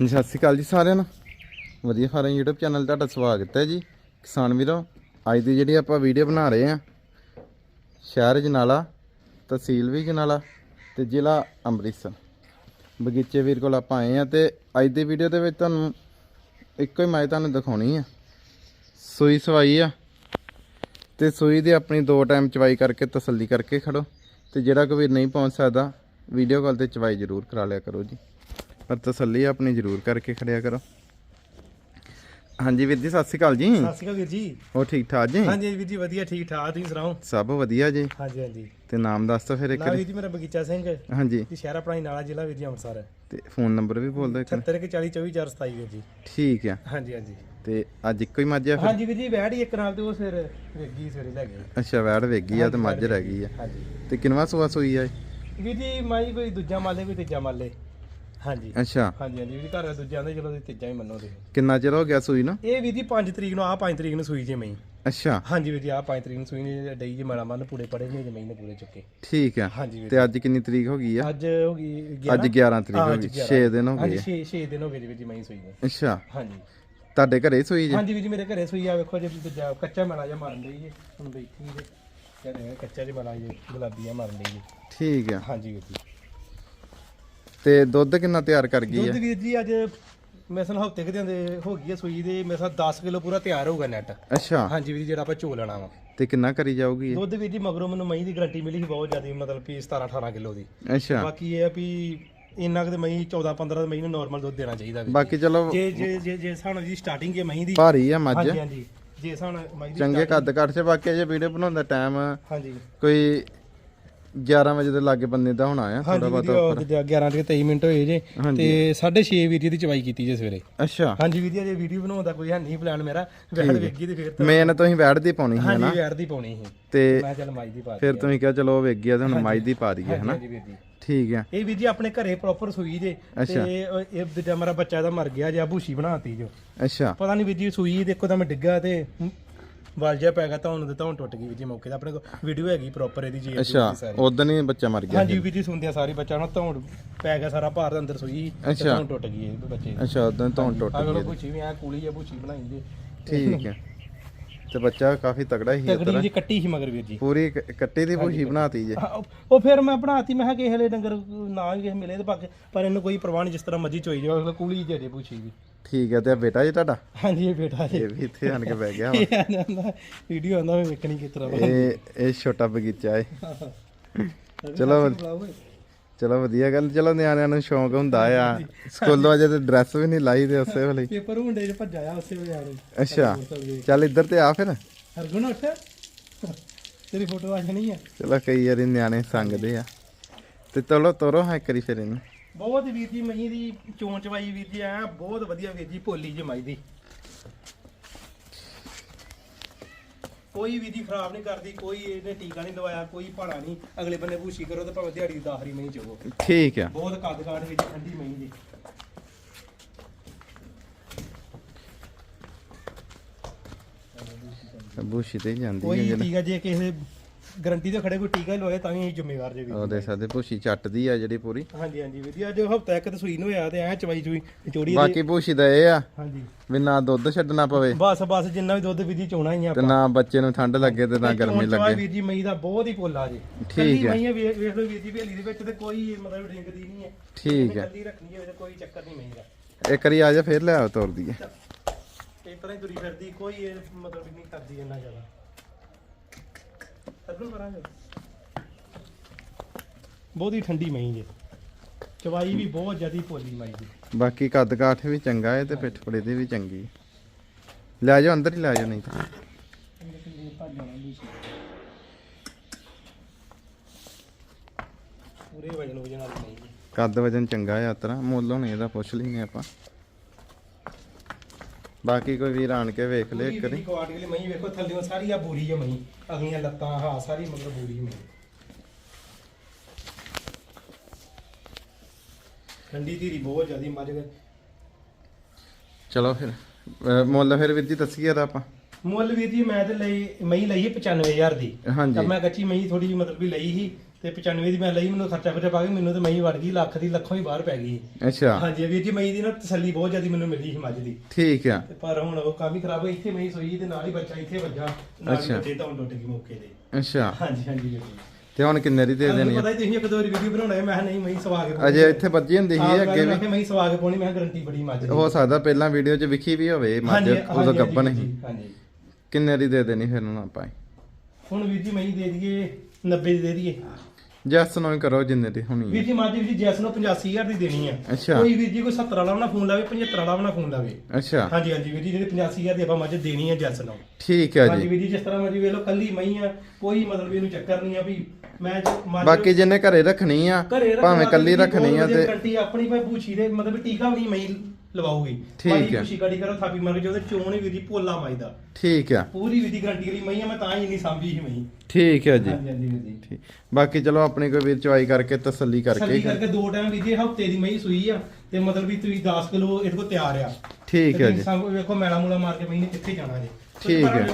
ਜੀ ਸਤਿ ਸ਼੍ਰੀ ਅਕਾਲ ਜੀ ਸਾਰਿਆਂ ਨੂੰ। ਵਧੀਆ ਫਾਰਮ YouTube ਚੈਨਲ ਤੁਹਾਡਾ ਸਵਾਗਤ ਹੈ ਜੀ। ਕਿਸਾਨ ਵੀਰੋ, ਅੱਜ ਦੀ ਜਿਹੜੀ ਆਪਾਂ ਵੀਡੀਓ ਬਣਾ ਰਹੇ ਆ ਸ਼ਹਿਰ ਜਨਾਲਾ, ਤਹਿਸੀਲ ਵੀ ਜਨਾਲਾ ਤੇ ਜ਼ਿਲ੍ਹਾ ਅੰਮ੍ਰਿਤਸਰ। ਬਗੀਚੇ ਵੀਰ ਕੋਲ ਆਪਾਂ ਆਏ ਆ ਤੇ ਅੱਜ ਦੀ ਵੀਡੀਓ ਦੇ ਵਿੱਚ ਤੁਹਾਨੂੰ ਇੱਕੋ ਹੀ ਮੈਂ ਤੁਹਾਨੂੰ ਦਿਖਾਉਣੀ ਆ। ਸੂਈ ਸਵਾਈ ਆ ਤੇ ਸੂਈ ਦੀ ਆਪਣੀ ਦੋ ਟਾਈਮ ਚਵਾਈ ਕਰਕੇ, ਤਸੱਲੀ ਕਰਕੇ ਖੜੋ ਤੇ ਜਿਹੜਾ ਕੋਈ ਵੀਰ ਨਹੀਂ ਪਹੁੰਚ ਸਕਦਾ ਵੀਡੀਓ ਕਾਲ ਤੇ ਚਵਾਈ ਜ਼ਰੂਰ ਕਰਾ ਲਿਆ ਕਰੋ ਜੀ। ਪਰ ਤਸੱਲੀ ਆਪਣੀ ਜ਼ਰੂਰ ਕਰਕੇ ਖੜਿਆ ਕਰੋ। ਹਾਂਜੀ ਵੀਰ ਜੀ ਸਤਿ ਸ਼੍ਰੀ ਅਕਾਲ ਜੀ। ਸਤਿ ਸ਼੍ਰੀ ਅਕਾਲ ਵੀਰ ਜੀ। ਹੋ ਠੀਕ ਠਾਕ ਜੀ? ਹਾਂਜੀ ਵੀਰ ਜੀ ਵਧੀਆ ਠੀਕ ਠਾਕ ਤੁਸੀਂ ਸੁਣਾਓ? ਸਭ ਵਧੀਆ ਜੀ। ਹਾਂਜੀ ਹਾਂਜੀ। ਤੇ ਨਾਮ ਦੱਸ ਦਿਓ ਫਿਰ ਇੱਕ ਵਾਰੀ। ਜੀ ਮੇਰਾ ਬਗੀਚਾ ਸਿੰਘ। ਹਾਂਜੀ। ਜੀ ਸ਼ਹਿਰ ਆਪਣਾ ਨਾਲਾ ਜ਼ਿਲ੍ਹਾ ਵੀਰ ਜੀ ਅੰਮ੍ਰਿਤਸਰ। ਤੇ ਫੋਨ ਨੰਬਰ ਵੀ ਬੋਲ ਦਿਓ ਇੱਕ ਵਾਰੀ। 70 40 24 427 ਵੀਰ ਜੀ। ਠੀਕ ਆ। ਹਾਂਜੀ ਹਾਂਜੀ। ਤੇ ਅੱਜ ਇੱਕੋ ਹੀ ਮੱਝ ਆ ਫਿਰ? ਹਾਂਜੀ ਵੀਰ ਜੀ ਵੈੜ ਹੀ ਇੱਕ ਨਾਲ ਤੇ ਉਹ ਫਿਰ ਵੇਗੀ ਸਵੇਰੇ ਲੈ ਗਏ ਅੱਛਾ ਵੈੜ ਵੇਗੀ ਆ ਤੇ ਮੱਝ ਰਹਿ ਗਈ। ਆ। ਹਾਂਜੀ। ਤੇ ਕਿੰਨਵਾ ਸੂਆ ਸੂਈ ਆ? ਵੀਰ ਜੀ ਮਾਈ ਕੋਈ ਦੂਜਾ ਮਾਲੇ ਕੋਈ ਤੀਜਾ ਮਾਲੇ। ਹਾਂਜੀ। ਅੱਛਾ। ਹਾਂਜੀ ਹਾਂਜੀ ਵੀਰ ਜੀ ਘਰ ਦੂਜਾ ਆਂਦੇ ਚਲੋ ਤੁਸੀਂ ਤੀਜਾ ਹੀ ਮੰਨੋ ਤੁਸੀਂ। ਕਿੰਨਾ ਚਿਰ ਹੋ ਗਿਆ ਸੂਈ ਨੂੰ? ਇਹ ਵੀਰ ਜੀ 5 ਤਰੀਕ ਨੂੰ ਆ 5 ਤਰੀਕ ਨੂੰ ਸੂਈ ਜੇ ਮਈ ਅੱਛਾ। ਹਾਂਜੀ ਵੀਰ ਜੀ ਆ 5 ਤਰੀਕ ਨੂੰ ਸੂਈ ਨੇ ਡਈ ਜੇ ਮਾਲਾ ਮੰਨ ਪੂੜੇ ਪੜੇ ਨੇ ਜਮਈ ਨੇ ਪੂਰੇ ਚੁੱਕੇ। ਠੀਕ ਆ। ਹਾਂਜੀ ਵੀਰ ਤੇ ਅੱਜ ਕਿੰਨੀ ਤਰੀਕ ਹੋ ਗਈ ਆ? ਅੱਜ ਹੋ ਗਈ 11 ਅੱਜ 11 ਤਰੀਕ ਹੋ ਗਈ। 11 6 ਦਿਨ ਹੋ ਗਏ। ਹਾਂਜੀ ਆ 6 6 ਦਿਨ ਹੋ ਗਏ ਜੀ ਵੀਰ ਜੀ ਮਈ ਸੂਈ ਨੇ। ਅੱਛਾ। ਹਾਂਜੀ। ਤੁਹਾਡੇ ਘਰੇ ਸੂਈ ਜੀ? ਹਾਂਜੀ ਵੀਰ ਜੀ ਮੇਰੇ ਘਰੇ ਸੂਈ ਆ ਵੇਖੋ ਜੇ ਦੂਜਾ ਕੱਚਾ ਮਲਾ ਜਿਹਾ ਮਾਰਨ ਲਈ ਜੀ। ਹੁਣ ਬੈਠੀ ਜੇ। ਕੱਚਾ ਜਿਹਾ ਮਲਾ ਜੇ ਗੁਲਾਬੀਆ ਮਾਰਨ ਲਈ ਜੀ। ਠੀਕ ਆ। ਹਾਂਜੀ ਵੀਰ ਜੀ। ਤੇ ਦੁੱਧ ਕਿੰਨਾ ਤਿਆਰ ਕਰ ਗਈ ਦੁੱਧ ਵੀਰ ਜੀ ਅੱਜ ਮੇਰੇ ਸਾਲ ਹਫ਼ਤੇ ਕੁ ਦੇ ਹੋ ਗਈ ਹੈ ਸੂਈ ਦੇ ਮੇਰੇ ਸਾਲ 10 ਕਿਲੋ ਪੂਰਾ ਤਿਆਰ ਹੋਊਗਾ ਨੈਟ ਅੱਛਾ। ਹਾਂਜੀ ਵੀਰ ਜੀ ਜਿਹੜਾ ਆਪਾਂ ਚੋ ਲੈਣਾ ਵਾ। ਤੇ ਕਿੰਨਾ ਕਰੀ ਜਾਊਗੀ ਇਹ? ਦੁੱਧ ਵੀਰ ਜੀ ਮਗਰੋਂ ਮੈਨੂੰ ਮਈ ਦੀ ਗਾਰੰਟੀ ਮਿਲੀ ਸੀ ਬਹੁਤ ਜ਼ਿਆਦਾ ਮਤਲਬ ਕਿ 17 18 ਕਿਲੋ ਦੀ। ਅੱਛਾ। ਬਾਕੀ ਇਹ ਆ ਵੀ ਇੰਨਾ ਕਿ ਮਈ 14 15 ਮਈ ਨੂੰ ਨਾਰਮਲ ਦੁੱਧ ਦੇਣਾ ਚਾਹੀਦਾ ਵੀਰ ਬਾਕੀ ਚਲੋ ਜੇ ਜੇ ਜੇ ਜੇ ਸਾਨੂੰ ਜੀ ਸਟਾਰਟਿੰਗ ਹੈ ਮਈ ਦੀ। ਭਾਰੀ ਆ ਮੱਝ। ਹਾਂਜੀ ਹਾਂਜੀ। ਜੇ ਸਾਨੂੰ ਮਈ ਦੀ ਚੰਗੇ ਕੱਦ ਕੱਟ ਚ ਬਾਕੀ ਜੇ ਵੀਡੀਓ ਬਣਾਉਂਦਾ ਟਾਈਮ ਹਾਂਜੀ। ਕੋਈ 11 ਵਜੇ ਦੇ ਲਾਗੇ ਬੰਦੇ ਦਾ ਹੋਣਾ ਆ ਥੋੜਾ ਹਾਂਜੀ ਬਹੁਤਾ ਵੀਡੀਓ 11 ਤੇ 23 ਮਿੰਟ ਹੋਏ ਜੇ। ਤੇ 6:30 ਵੀਰ ਜੀ ਦੀ ਚਵਾਈ ਕੀਤੀ ਜੇ ਸਵੇਰੇ। ਅੱਛਾ। ਹਾਂਜੀ ਵੀਰ ਜੀ ਜੇ ਵੀਡੀਓ ਬਣਾਉਣ ਦਾ ਕੋਈ ਹੈ ਨਹੀਂ ਪਲਾਨ ਮੇਰਾ। ਵੈੜ ਵੇਗੀ ਤੇ ਫਿਰ ਤਾਂ ਮੇਨ ਤੁਸੀਂ ਵੈੜ ਦੀ ਪਾਉਣੀ ਸੀ ਹਾਂਜੀ ਹਨਾ? ਵੈੜ ਦੀ ਪਾਉਣੀ ਸੀ। ਤੇ ਮੈਂ ਚੱਲ ਮਾਈ ਦੀ ਪਾ ਫਿਰ ਤੁਸੀਂ ਕਿਹਾ ਚਲੋ ਉਹ ਵੇਖ ਗਿਆ ਤੇ ਹੁਣ ਮਾਈ ਦੀ ਪਾ ਦਈਏ ਹਨਾ? ਹਾਂਜੀ ਵੀਰ ਜੀ। ਠੀਕ ਆ ਇਹ ਵੀਰ ਜੀ ਆਪਣੇ ਘਰੇ ਪ੍ਰੋਪਰ ਸੂਈ ਜੇ। ਤੇ ਇਹ ਦੂਜਾ ਮੇਰਾ ਬੱਚਾ ਦਾ ਮਰ ਗਿਆ ਜਾਂ ਭੂਸ਼ੀ ਬਣਾਤੀ ਜੋ। ਅੱਛਾ। ਪਤਾ ਨਹੀਂ ਵੀਰ ਜੀ ਸੂਈ ਦੇਖੋ ਤਾਂ ਮੈਂ ਡਿੱਗਾ ਤੇ ਵਲ ਜਿਹਾ ਪੈ ਗਿਆ ਤਾਂ ਹੁਣ ਤਾਂ ਟੁੱਟ ਗਈ ਜੀ ਮੌਕੇ ਤੇ ਆਪਣੇ ਕੋਲ ਵੀਡੀਓ ਹੈਗੀ ਪ੍ਰੋਪਰ ਇਹਦੀ ਜੀ ਅੱਛਾ ਉਦੋਂ ਹੀ ਬੱਚਾ ਮਰ ਗਿਆ ਹਾਂਜੀ ਵੀਰ ਜੀ ਸੁਣਦਿਆਂ ਸਾਰੀ ਬੱਚਾ ਨਾ ਧੌਣ ਪੈ ਗਿਆ ਸਾਰਾ ਭਾਰ ਦੇ ਅੰਦਰ ਸੂਈ ਅੱਛਾ। ਧੌਣ ਟੁੱਟ ਗਈ ਇਹ ਬੱਚੇ ਦੀ। ਅੱਛਾ ਉਦੋਂ ਤੋਂ ਟੁੱਟ ਗਈ ਵੇਖੋ ਭੂਚੀ ਵੀ ਆ ਕੂਲੀ ਆ ਭੂਚੀ ਬਣਾਈ ਜੇ ਠੀਕ ਆ ਤੇ ਬੱਚਾ ਕਾਫੀ ਤਗੜਾ ਹੀ ਤਗੜੀ ਜੀ ਕੱਟੀ ਸੀ ਮਗਰ ਵੀਰ ਜੀ। ਪੂਰੀ ਕ- ਕੱਟੀ ਦੀ ਭੂਸ਼ੀ ਬਣਾਤੀ ਜੇ। ਹਾਂ, ਉਹ- ਫਿਰ ਮੈਂ ਬਣਾਤੀ ਮੈਂ ਕਿਹਾ ਕਿਸੇ ਵੇਲੇ ਡੰਗਰ ਨਾ ਹੀ ਕਿਸੇ ਮਿਲੇ ਤੇ ਪਰ ਇਹਨੂੰ ਕੋਈ ਪ੍ਰਵਾਹ ਨਹੀਂ ਜਿਸ ਤਰ੍ਹਾਂ ਮਰਜ਼ੀ ਚੋਈ ਜਾਓ ਕੂਲੀ ਜੇ ਜੇ ਭੂਚੀ ਵੀ ਠੀਕ ਆ ਤੇ ਬੇਟਾ ਜੀ ਤੁਹਾਡਾ? ਹਾਂਜੀ ਇਹ ਬੇਟਾ ਜੀ। ਇਹ ਵੀ ਇੱਥੇ ਆਣ ਕੇ ਬਹਿ ਗਿਆ ਵਾ। ਵੀਡੀਓ ਆਂਦਾ ਮੈਂ ਵੇਖਣੀ ਕਿਸ ਤਰ੍ਹਾਂ ਇਹ ਇਹ ਛੋਟਾ ਬਗੀਚਾ ਹੈ ਚਲੋ ਚਲੋ ਵਧੀਆ ਗੱਲ ਚਲੋ ਨਿਆਣਿਆਂ ਨੂੰ ਸ਼ੌਂਕ ਹੁੰਦਾ ਆ। ਸਕੂਲੋਂ ਅਜੇ ਤੇ ਡਰੈਸ ਵੀ ਨਹੀਂ ਲਾਈ ਤੇ ਉਸੇ ਵੇਲੇ। ਹੀ। ਪੇਪਰ ਹੁੰਡੇ ਚ ਭੱਜਾਇਆ ਉਸੇ ਵੇਲੇ ਆ ਅੱਛਾ। ਚੱਲ ਇੱਧਰ ਤੇ ਆ ਫਿਰ। ਹਰਗੁਣ ਉੱਠ। ਤੇਰੀ ਫੋਟੋ ਆ ਜਾਣੀ ਆ। ਚਲੋ ਕਈ ਵਾਰੀ ਨਿਆਣੇ ਸੰਗਦੇ ਆ। ਤੇ ਚਲੋ ਤੋਰੋ ਹਾਂ ਕਰੀ ਫਿਰ ਇਹਨੂੰ। ਬਹੁਤ ਵੀਰ ਜੀ ਮਹੀਂ ਦੀ ਚੋਣ ਚਵਾਈ ਵੀਰ ਜੀ ਆ ਬਹੁਤ ਵਧੀਆ ਵੀਰ ਜੀ ਭੋਲੀ ਜੀ ਮਾਈ ਦੀ। ਕੋਈ ਵੀਰ ਜੀ ਖਰਾਬ ਨਹੀਂ ਕਰਦੀ ਕੋਈ ਇਹਨੇ ਟੀਕਾ ਨਹੀਂ ਲਵਾਇਆ ਕੋਈ ਭਾੜਾ ਨਹੀਂ ਅਗਲੇ ਬੰਨੇ ਭੂਸ਼ੀ ਕਰੋ ਤੇ ਭਾਵੇਂ ਦਿਹਾੜੀ ਦੀ ਦਾਖਰੀ ਮਹੀਂ ਚੋਵੋ। ਠੀਕ ਆ। ਬਹੁਤ ਕੱਦ ਕਾਠ ਵਿੱਚ ਠੰਡੀ ਮਹੀਂ ਦੀ। ਬੂਸ਼ੀ ਤੇ ਹੀ ਜਾਂਦੀ ਹੈ ਕੋਈ ਟੀਕਾ ਜੇ ਕਿਸੇ ਗਰੰਟੀ ਤੇ ਖੜੇ ਕੋਈ ਟੀਕਾ ਹੀ ਲਵਾਏ ਤਾਂ ਵੀ ਅਸੀਂ ਜ਼ਿੰਮੇਵਾਰ ਜੇ ਵੀਰ ਜੀ। ਉਹਦੇ ਸਾਦੇ ਬੂਸ਼ੀ ਚੱਟਦੀ ਆ ਜਿਹੜੀ ਪੂਰੀ। ਹਾਂਜੀ ਹਾਂਜੀ ਵਧੀਆ। ਜੋ ਹਫਤਾ ਇੱਕ ਤੇ ਸੂਈ ਨੂੰ ਹੋਇਆ ਤੇ ਐ ਚਵਾਈ ਚੂਈ ਨਿਚੋੜੀ ਬਾਕੀ ਬੂਸ਼ੀ ਦਾ ਇਹ ਆ ਹਾਂਜੀ। ਵੀ ਨਾ ਦੁੱਧ ਛੱਡਣਾ ਪਵੇ। ਬਸ ਬਸ ਜਿੰਨਾ ਵੀ ਦੁੱਧ ਵੀਰ ਜੀ ਚੋਣਾ ਹੀ ਆ ਤੇ ਨਾ ਬੱਚੇ ਨੂੰ ਠੰਡ ਲੱਗੇ ਤੇ ਨਾ ਗਰਮੀ ਲੱਗੇ। ਵੀਰ ਜੀ ਮਈ ਦਾ ਬਹੁਤ ਹੀ ਪੋਲਾ ਜੀ। ਠੀਕ ਹੈ। ਮਈ ਵੇਖ ਲਓ ਵੀਰ ਜੀ ਹਵੇਲੀ ਦੇ ਵਿੱਚ ਤੇ ਕੋਈ ਮਤਲਬ ਡਰਿੰਕ ਦੀ ਨਹੀਂ ਹੈ। ਠੀਕ ਹੈ। ਕੱਲੀ ਰੱਖਣੀ ਹੈ ਕੋਈ ਚੱਕਰ ਨਹੀਂ ਮਈ ਦਾ। ਇੱਕ ਵਾਰੀ ਆ ਜਾ ਫਿਰ ਲੈ ਆਓ ਤੋਰ ਦਈਏ। ਇਸ ਤਰ੍ਹਾਂ ਹੀ ਤੁਰੀ ਫਿਰਦੀ ਕੋਈ ਮਤਲਬ ਨਹੀਂ ਕਰਦੀ ਇੰਨਾ ਜ਼ਿਆਦਾ। ਅਰਗੁਣ ਕਰਾਂਗੇ। ਬਹੁਤ ਹੀ ਠੰਡੀ ਮਈ ਜੇ। ਚਵਾਈ ਵੀ ਬਹੁਤ ਜ਼ਿਆਦੀ ਪੋਲੀ ਮਈ ਦੀ ਬਾਕੀ ਕੱਦ ਕਾਠ ਵੀ ਚੰਗਾ ਹੈ ਤੇ ਪਿੱਠ ਪੜੇ ਦੀ ਵੀ ਚੰਗੀ ਹੈ। ਲੈ ਜਾਓ ਅੰਦਰ ਹੀ ਲੈ ਜਾਓ ਨਹੀਂ ਤਾਂ। ਪੂਰੇ ਵਜਨ ਵਜਨ ਵਾਲੀ ਮਈ ਜੀ। ਕੱਦ ਵਜਨ ਚੰਗਾ ਹੈ ਯਾਤਰਾ ਮੁੱਲ ਹੁਣ ਇਹਦਾ ਪੁੱਛ ਲੈਨੇ ਆਪਾਂ। ਬਾਕੀ ਕੋਈ ਵੀਰ ਆਣ ਕੇ ਵੇਖ ਲੈ ਪੂਰੀ ਕਰੀ ਜਿਹੜੀ ਕੁਆਟ ਵਾਲੀ ਮਈ ਵੇਖੋ ਥੱਲੇੋਂ ਸਾਰੀ ਆ ਬੂਰੀ ਹੈ ਮਈ ਅਗਲੀਆਂ ਲੱਤਾਂ ਹਾਂ ਸਾਰੀ ਮਤਲਬ ਬੂਰੀ ਮਈ ਠੰਡੀ ਧੀਰੀ ਬਹੁਤ ਜ਼ਿਆਦੀ ਮੱਝ ਦੇ ਚਲੋ ਫਿਰ। ਅਹ ਮੁੱਲ ਫਿਰ ਵੀਰ ਜੀ ਦੱਸੀਏ ਦਾ ਆਪਾਂ। ਮੁੱਲ ਵੀਰ ਜੀ ਮੈਂ ਤੇ ਲਈ ਮਈ ਲਈ ਹੈ 95000 ਦੀ। ਹਾਂਜੀ। ਤਾਂ ਮੈਂ ਕੱਚੀ ਮਈ ਥੋੜੀ ਜਿਹੀ ਮਤਲਬ ਵੀ ਲਈ ਸੀ। ਤੇ 95 ਦੀ ਮੈਂ ਲਈ ਮੈਨੂੰ ਖਰਚਾ ਖਰਚਾ ਪਾ ਕੇ ਮੈਨੂੰ ਤੇ ਮਈ ਵੜ ਗਈ ਲੱਖ ਦੀ ਲੱਖੋਂ ਹੀ ਬਾਹਰ ਪੈ ਗਈ ਅੱਛਾ। ਹਾਂਜੀ ਵੀਰ ਜੀ ਮਈ ਦੀ ਨਾ ਤਸੱਲੀ ਬਹੁਤ ਜ਼ਿਆਦਾ ਮੈਨੂੰ ਮਿਲੀ ਸੀ ਮੱਝ ਦੀ। ਠੀਕ ਆ। ਤੇ ਪਰ ਹੁਣ ਉਹ ਕੰਮ ਹੀ ਖਰਾਬ ਹੋਈ ਇੱਥੇ ਮਈ ਸੋਈ ਤੇ ਨਾਲ ਹੀ ਬੱਚਾ ਇੱਥੇ ਵੱਜਾ ਨਾਲ ਹੀ ਅੱਛਾ। ਬੱਚੇ ਤਾਂ ਟੁੱਟ ਗਈ ਮੌਕੇ ਤੇ। ਅੱਛਾ। ਹਾਂਜੀ ਹਾਂਜੀ ਵੀਰ ਜੀ। ਤੇ ਹੁਣ ਕਿੰਨੇ ਦੀ ਦੇ ਦੇਣੀ ਆ? ਪਤਾ ਹੀ ਤੁਸੀਂ ਇੱਕ ਦੋ ਵਾਰੀ ਵੀਡੀਓ ਬਣਾਉਣਾ ਹੈ ਮੈਂ ਕਿਹਾ ਨਹੀਂ ਮਈ ਸਵਾ ਕੇ ਅਜੇ ਇੱਥੇ ਵੱਜੀ ਹੁੰਦੀ ਸੀ ਅੱਗੇ ਵੀ। ਮਈ ਸਵਾ ਕੇ ਪਾਉਣੀ ਮੈਂ ਗਰੰਟੀ ਬੜੀ ਮੱਝ ਦੀ। ਹੋ ਸਕਦਾ ਪਹਿਲਾਂ ਵੀਡੀਓ 'ਚ ਵਿਖੀ ਵੀ ਹੋਵੇ ਮੱਝ ਹਾਂਜੀ, ਉਦੋਂ ਹਾਂਜੀ, ਗੱਬਨ ਹਾਂਜੀ, ਸੀ। ਹਾਂਜੀ। ਕਿੰਨੇ ਦੀ ਦੇ ਦੇਣੀ ਫਿਰ ਹੁਣ ਆਪਾਂ? ਹੁਣ ਵੀਰ ਜੀ ਮਈ ਦੇ ਦਈਏ 90 ਦੀ ਦੇ ਦਈਏ। ਜੈਸ ਨੂੰ ਹੀ ਕਰੋ ਜਿੰਨੇ ਦੀ ਹੋਣੀ ਵੀਰ ਹੈ ਜੀ ਮੱਝ ਵੀਰ ਜੀ ਜੈਸ ਨੂੰ 85000 ਦੀ ਦੇਣੀ ਆ। ਅੱਛਾ। ਕੋਈ ਵੀਰ ਜੀ ਕੋਈ 70 ਵਾਲਾ ਬਣਾ ਫੋਨ ਲਾਵੇ 75 ਵਾਲਾ ਬਣਾ ਫੋਨ ਲਾਵੇ। ਅੱਛਾ। ਹਾਂਜੀ ਹਾਂਜੀ ਵੀਰ ਜੀ ਜਿਹੜੇ 85000 ਦੀ ਆਪਾਂ ਮੱਝ ਦੇਣੀ ਆ ਜੈਸ ਨੂੰ। ਠੀਕ ਹੈ ਹਾਂਜੀ ਜੀ ਵੀਰ ਜੀ ਜਿਸ ਤਰ੍ਹਾਂ ਮਰਜ਼ੀ ਵੇਖ ਲਓ ਕੱਲੀ ਮਈ ਆ ਕੋਈ ਮਤਲਬ ਇਹਨੂੰ ਚੱਕਰ ਨਹੀਂ ਆ ਵੀ ਮੈਂ ਜ- ਮੱਝ ਬਾਕੀ ਜਿੰਨੇ ਘਰੇ ਰੱਖਣੀ ਆ ਘਰੇ ਰੱਖਣ ਭਾਵੇਂ ਕੱਲੀ ਰੱਖਣੀ ਆ ਵਧੀਆ ਤੇ ਆਪਣੀ ਭਾਵੇਂ ਪੂਛੀ ਦੇ ਮਤਲਬ ਟੀਕਾ ਵੀ ਨਹੀਂ ਮਈ ਲਵਾਉਗੀ। ਠੀਕ ਹੈ। ਪੂਛੀ ਕਾੜੀ ਕਰੋ ਥਾਪੀ ਮਾਰ ਕੇ ਉਹਦੇ ਚੋਣ ਹੀ ਜੀ ਭੋਲਾ ਮਾਈ ਦਾ। ਠੀਕ ਆ ਪੂਰੀ ਵਿਧੀ ਗਰੰਟੀ ਵਾਲੀ ਮਈ ਆ ਮੈਂ ਤਾਂ ਹੀ ਇੰਨੀ ਸਾਂਭੀ ਸੀ ਮਈ ਠੀਕ ਹੈ ਜੀ। ਹਾਂਜੀ ਹਾਂਜੀ ਵੀਰ ਜੀ ਠੀਕ। ਬਾਕੀ ਚਲੋ ਆਪਣੀ ਕੋਈ ਵੀਰ ਚੁਆਈ ਕਰਕੇ ਤਸੱਲੀ ਕਰਕੇ ਸਰਦੀ ਹੀ ਕਰਕੇ ਦੋ ਟਾਈਮ ਵੀਰ ਜੀ ਹਫ਼ਤੇ ਦੀ ਮਈ ਸੂਈ ਆ ਤੇ ਮਤਲਬ ਵੀ ਤੁਸੀਂ 10 ਕਿਲੋ ਇਹਦੇ ਕੋਲ ਤਿਆਰ ਆ। ਠੀਕ ਹੈ ਤੁਸੀਂ ਜੀ। ਸਭ ਵੇਖੋ ਮੈਲਾ ਮੂਲਾ ਮਾਰ ਕੇ ਮਈ ਨੇ ਕਿੱਥੇ ਜਾਣਾ ਜੀ। ਠੀਕ ਹੈ। ਹੈ